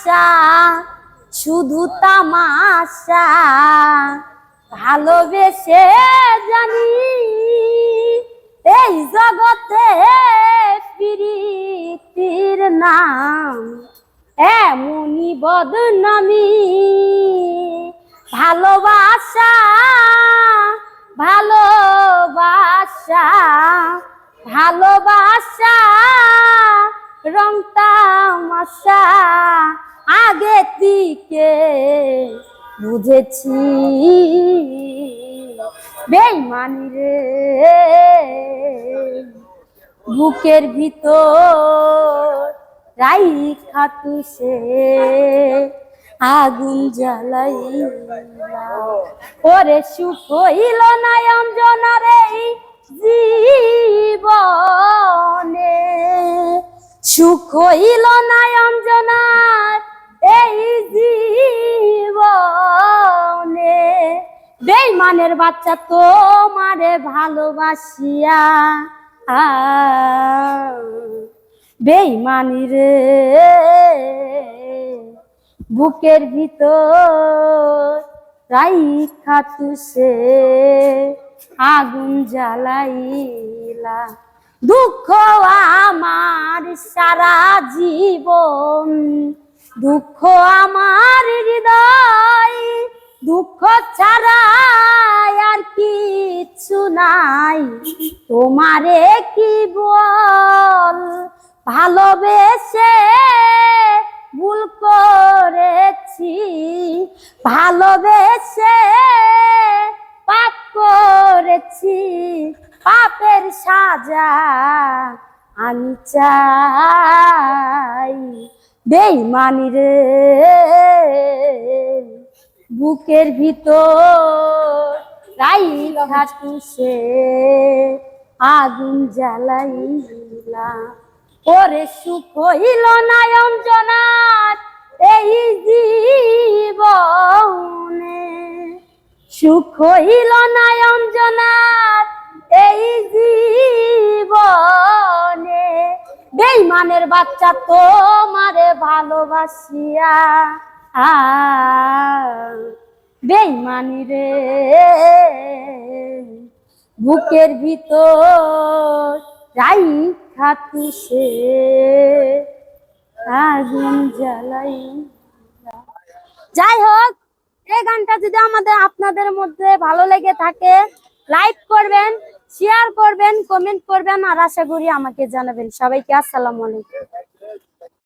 আশা, শুধু তামাশা। ভালোবেসে জানি এই জগতে প্রীতির নাম। এমনই বদনামি, ভালোবাসা ভালোবাসা। ভালোবাসা, রং তামাশা। আগে থেকে বুঝেছি। বেইমানি রে। বুকের ভিতর রাই খাতু সে আগুন জ্বালাই ওরে সুখ হইল জনারে জীবনে। সুখ হইল জনার বেইমানের বাচ্চা তোমারে ভালোবাসিয়া। বেইমানি রে, বুকের ভিতর রাই খাতু সে আগুন জ্বালাইলা। দুঃখ আমার সারা জীবন, দুঃখ আমার হৃদয় দুঃখ ছাড়া আর কিছু নাই। তোমারে কি বল? ভালোবেসে ভুল করেছি। ভালোবেসে পাপ করেছি। পাপের সাজা আমি চাই। বেইমানি রে। বুকের ভিতর রাই খাটু সে আগুন জ্বালাইলা। ওরে সুখ হইল নায়ন জনার এই জীবনে। সুখ হইল নায়ন জনার এই জীবনে। বেইমানের বাচ্চা তোমারে ভালোবাসিয়া। বেইমানি রে, বুকের ভিতর রাই খাতু সে আগুন জ্বালাই। যাই হোক এই গানটা যদি আমাদের আপনাদের মধ্যে ভালো লেগে থাকে, লাইক করবেন, শেয়ার করবেন, কমেন্ট করবেন, আর আশা করি আমাকে জানাবেন। সবাইকে আসসালামু আলাইকুম।